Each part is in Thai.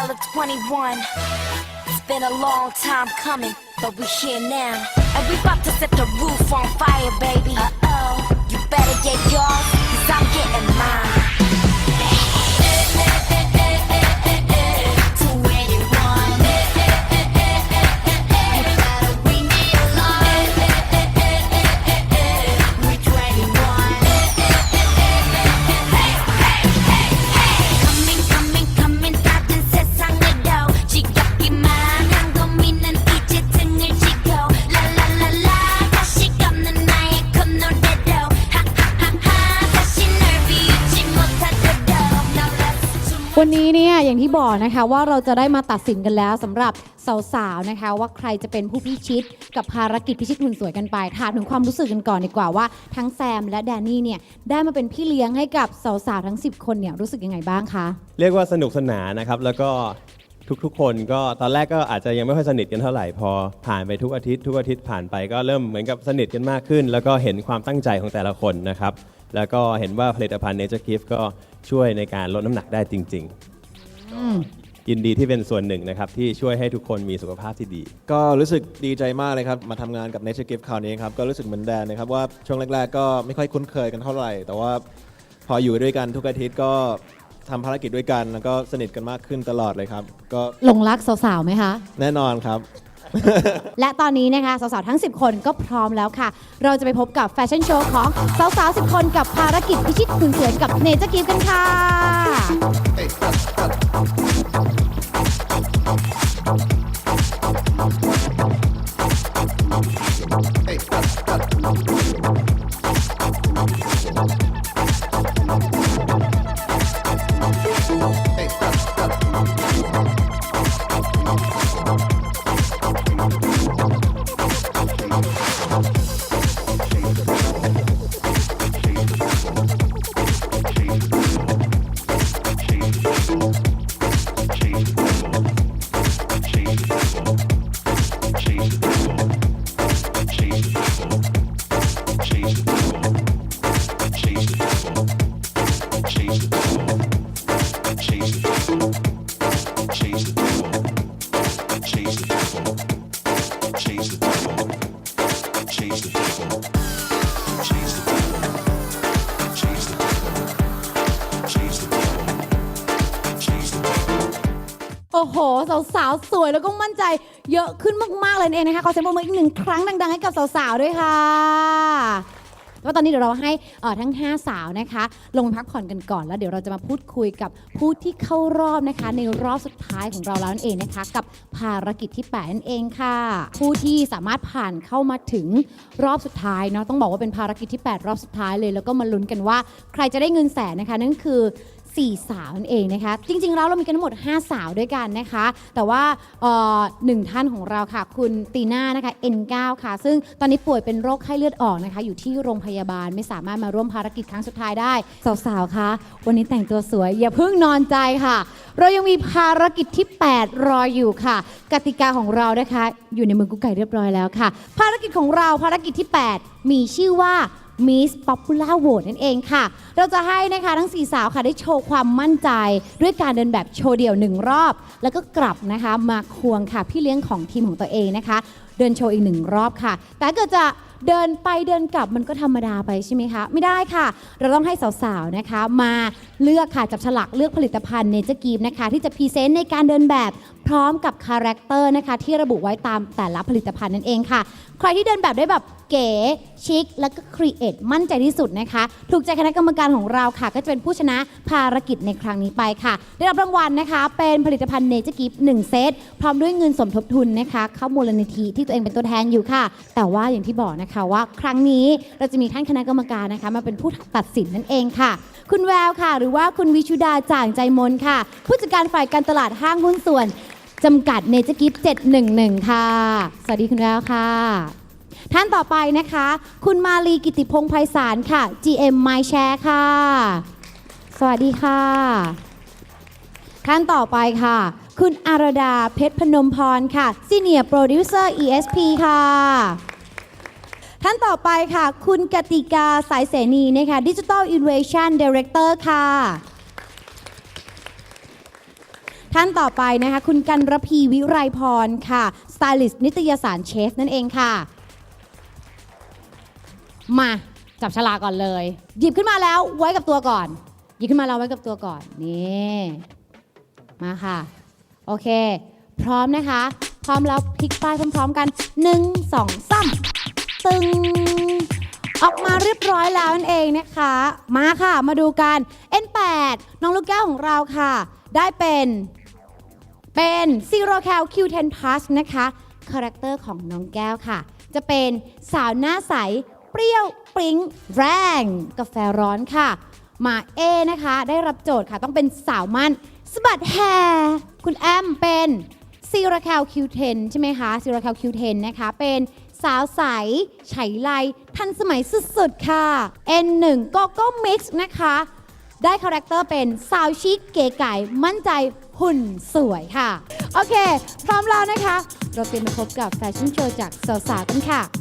style of 21. It's been a long time coming, but we're here now. And we about to set the roof on fire, baby. Uh oh. You better get yours, cause I'm getting mine. วันนี้เนี่ยอย่างที่บอกนะคะว่าเราจะได้มาตัดสินกันแล้วสำหรับสาวๆนะคะ ว่าใครจะเป็นผู้พิชิตกับภารกิจพิชิตหุ่นสวยกันไปถามถึงความรู้สึกกันก่อนดีกว่าว่าทั้งแซมและแดนนี่เนี่ยได้มาเป็นพี่เลี้ยงให้กับสาวๆทั้ง 10 คนเนี่ยรู้สึกยังไงบ้างคะ เรียกว่าสนุกสนานนะครับ แล้วก็ทุกๆ คนก็ตอนแรกก็อาจจะยังไม่ค่อยสนิทกันเท่าไหร่พอผ่านไปทุกอาทิตย์ทุกอาทิตย์ผ่านไปก็เริ่มเหมือนกับสนิทกันมากขึ้น แล้วก็เห็นความตั้งใจของแต่ละคนนะครับแล้วก็เห็นว่าผลิตภัณฑ์ Nature Gift ก็ ช่วยในการลดน้ำหนักได้จริง ๆ ยินดีที่เป็นส่วนหนึ่งนะครับ ที่ช่วยให้ทุกคนมีสุขภาพที่ดี ก็รู้สึกดีใจมากเลยครับ มาทำงานกับ Nature Gift คราวนี้ครับ ก็รู้สึกเหมือนแดนนะครับว่าช่วงแรก ๆ ก็ไม่ค่อยคุ้นเคยกันเท่าไหร่ แต่ว่าพออยู่ด้วยกันทุกอาทิตย์ก็ทำภารกิจด้วยกัน แล้วก็สนิทกันมากขึ้นตลอดเลยครับ ก็หลงรักสาวๆไหมคะ แน่นอนครับ และตอนนี้นะคะสาวๆทั้ง 10 คนก็พร้อมแล้วค่ะ เราจะไปพบกับแฟชั่นโชว์ของสาวๆ10 คนกับภารกิจพิชิตคุณเสือกับเนเจอร์กิฟกันค่ะ โอ้โห สาวๆ สวยแล้วก็มั่นใจเยอะขึ้นมาก ๆ เลยนั่นเองนะคะขอเสียงปรบมืออีกหนึ่งครั้งดัง ๆ ให้กับสาว ๆ ด้วยค่ะ แต่วตอนนี้เดี๋ยวเราให้เอ่อทั้ง 5 สาวนะคะ ลงพักผ่อนกันก่อนแล้วเดี๋ยวเราจะมาพูดคุยกับผู้ที่เข้ารอบนะคะ ในรอบสุดท้ายของเราแล้วนั่นเองนะคะ กับภารกิจที่8นั่นเองค่ะ ผู้ที่สามารถผ่านเข้ามาถึงรอบสุดท้ายเนาะต้องบอกว่าเป็นภารกิจที่8รอบสุดท้ายเลย แล้วก็มาลุ้นกันว่า ใครจะได้เงินแสนนะคะนั่นคือ 4สาวนั่นเองนะคะ จริงๆแล้วเรามีกันทั้งหมด 5 สาวด้วยกันนะคะ แต่ว่าเอ่อหนึ่งท่านของเราค่ะ คุณตีน่านะคะ N9 ค่ะ ซึ่งตอนนี้ป่วยเป็นโรคไข้เลือดออกนะคะ อยู่ที่โรงพยาบาลไม่สามารถมาร่วมภารกิจครั้งสุดท้ายได้ สาวๆคะวันนี้แต่งตัวสวย อย่าเพิ่งนอนใจค่ะ เรายังมีภารกิจที่ 8 รออยู่ค่ะ กติกาของเรานะคะ อยู่ในมือกุ๊กไก่เรียบร้อยแล้วค่ะ ภารกิจของเราภารกิจที่ 8 มีชื่อว่า Miss Popular Vote นั่นเองค่ะ เราจะให้นะคะทั้ง 4 สาวค่ะได้โชว์ความมั่นใจ ด้วยการเดินแบบโชว์เดี่ยวหนึ่งรอบ แล้วก็กลับนะคะมาควงค่ะพี่เลี้ยงของทีมของตัวเองนะคะ เดินโชว์อีกหนึ่งรอบค่ะ แต่เกิดจะเดินไปเดินกลับมันก็ธรรมดาไปใช่ไหมคะ ไม่ได้ค่ะ เราต้องให้สาวๆนะคะ มาเลือกค่ะจับฉลากเลือกผลิตภัณฑ์เนเจอร์กีฟนะคะ ที่จะพรีเซนต์ในการเดินแบบพร้อมกับคาแรคเตอร์นะคะ ที่ระบุไว้ตามแต่ละผลิตภัณฑ์นั่นเองค่ะ ใครที่เดินแบบได้แบบ เก๋ชิคแล้วก็ครีเอทมั่นใจที่สุดนะคะ ถูกใจคณะกรรมการของเราค่ะ ก็จะเป็นผู้ชนะภารกิจในครั้งนี้ไปค่ะ ได้รับรางวัลนะคะ เป็นผลิตภัณฑ์เนเจอร์กิฟหนึ่งเซต พร้อมด้วยเงินสมทบทุนนะคะ เข้ามูลนิธิที่ตัวเองเป็นตัวแทนอยู่ค่ะ แต่ว่าอย่างที่บอกนะคะว่าครั้งนี้เราจะมีท่านคณะกรรมการนะคะ มาเป็นผู้ตัดสินนั่นเองค่ะ คุณแววค่ะ หรือว่าคุณวิชุดาจ่างใจมนค่ะ ผู้จัดการฝ่ายการตลาดห้างหุ้นส่วนจำกัดเนเจอร์กิฟ711 ค่ะ สวัสดีคุณแววค่ะ ท่านต่อไปนะคะ คุณมาลีกิติพงษ์ไพศาลค่ะ GM My Share ค่ะ สวัสดีค่ะ ท่านต่อไปค่ะ คุณอารดาเพชรพนมพรค่ะ Senior Producer ESP ค่ะ ท่านต่อไปค่ะ คุณกติกาสายเสนีนะคะ Digital Innovation Director ค่ะท่านต่อไปนะคะ คุณกันรพีวิไรพรค่ะ สไตลิสต์นิตยสารเชฟนั่นเองค่ะ มาจับฉลากก่อนเลย หยิบขึ้นมาแล้วไว้กับตัวก่อน หยิบขึ้นมาแล้วไว้กับตัวก่อนนี่มาค่ะ โอเค พร้อมนะคะ พร้อมแล้วพลิกป้ายพร้อมๆกัน 1 2 3 ตึง ออกมาเรียบร้อยแล้วนั่นเองนะคะ มาค่ะมาดูกัน N8 น้องลูกแก้วของเราค่ะ ได้เป็นเป็น Zero Cal Q10 Plus นะคะคาแรคเตอร์ของน้องแก้วค่ะ จะเป็นสาวหน้าใส เปรี้ยวปริ้งแรง กาแฟร้อนค่ะ มาเอนะคะ ได้รับโจทย์ค่ะ ต้องเป็นสาวมั่นสะบัดแฮร์คุณแอมเป็นซีราคา Q10 ใช่ไหมคะซีราคา Q10 นนะคะ เป็นสาวใสไฉไลทันสมัยสุดๆ ค่ะ N1 ก็ก็ Mix นะคะ ได้คาแรคเตอร์เป็นสาวชิคเก๋ไก่มั่นใจหุ่นสวยค่ะ โอเค พร้อมแล้วนะคะ เราเตรียมมาพบกับแฟชั่นโชว์จากสาวๆกันค่ะ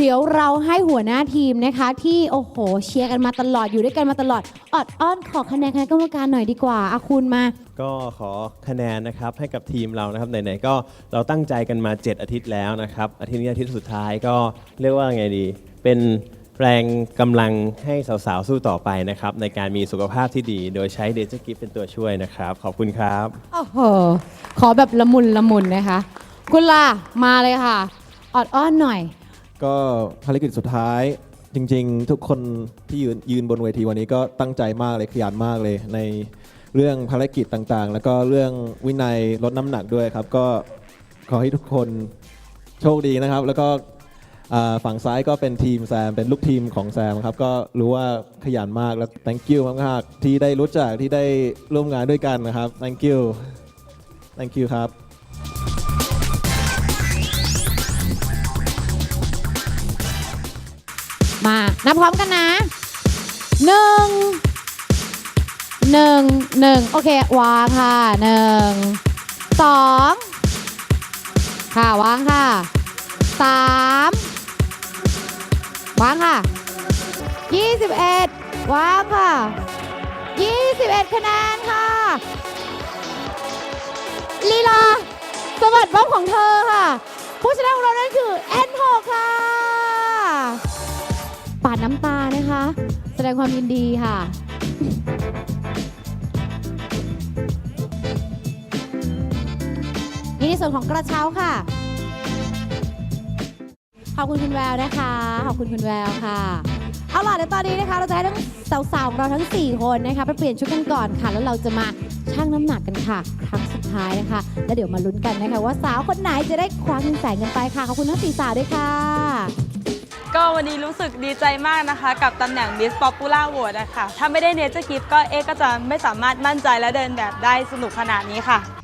เดี๋ยวเราให้หัวหน้าทีมนะคะ ที่โอ้โหเชียร์กันมาตลอดอยู่ด้วยกันมาตลอดออดอ้อนขอคะแนนคณะกรรมการหน่อยดีกว่าอาคุณมาก็ขอคะแนนนะครับให้กับทีมเรานะครับไหนๆก็เราตั้งใจกันมา 7 อาทิตย์แล้วนะครับอาทิตย์นี้อาทิตย์สุดท้ายก็เรียกว่าไงดี เป็นแรงกำลังให้สาวๆสู้ต่อไปนะครับในการมีสุขภาพที่ดี โดยใช้เดจกิฟเป็นตัวช่วยนะครับ ขอบคุณครับ โอ้โหขอแบบละมุนละมุนนะคะคุณล่ะมาเลยค่ะออดอ้อนหน่อย ก็ภารกิจสุดท้ายจริงๆ ทุกคนที่ยืนยืนบนเวทีวันนี้ก็ตั้งใจมากเลยขยันมากเลย ในเรื่องภารกิจต่างๆ แล้วก็เรื่องวินัยลดน้ำหนักด้วยครับ ก็ขอให้ทุกคนโชคดีนะครับ แล้วก็อ่าฝั่งซ้ายก็เป็นทีมแซม เป็นลูกทีมของแซมครับ ก็รู้ว่าขยันมากแล้ว thank you มากๆที่ได้รู้จักที่ได้ร่วมงานด้วยกันนะครับ thank you thank you ครับ มา นับพร้อมกันนะหนึ่งหนึ่งหนึ่งโอเควางค่ะหนึ่งสองค่ะวางค่ะสามวางค่ะยี่สิบเอ็ดวางค่ะยี่สิบเอ็ดคะแนนค่ะลีลาสวัสดิ์บ้องของเธอค่ะ ผู้ชนะของเรานั่นคือ N6 ค่ะาดน้ำตานะคะ แสดงความยินดีค่ะ นี่ในส่วนของกระเช้าค่ะ ขอบคุณคุณแววนะคะ ขอบคุณคุณแววค่ะเอาล่ะเดี๋ยวตอนนี้นะคะ เราจะให้ทั้งสาวๆของเราทั้ง 4 คนนะคะไปเปลี่ยนชุดกันก่อนค่ะ แล้วเราจะมาชั่งน้ำหนักกันค่ะ ครั้งสุดท้ายนะคะ แล้วเดี๋ยวมาลุ้นกันนะคะ ว่าสาวคนไหนจะได้คว้าเงินแสนกันไปค่ะขอบคุณทั้งสี่สาวด้วยค่ะ ก็วันนี้รู้สึกดีใจมากนะคะ กับตำแหน่ง Miss Popular Award นะคะถ้าไม่ได้เนเจอร์กิฟก็เอ๊ก็จะไม่สามารถมั่นใจและเดินแบบได้สนุกขนาดนี้ค่ะ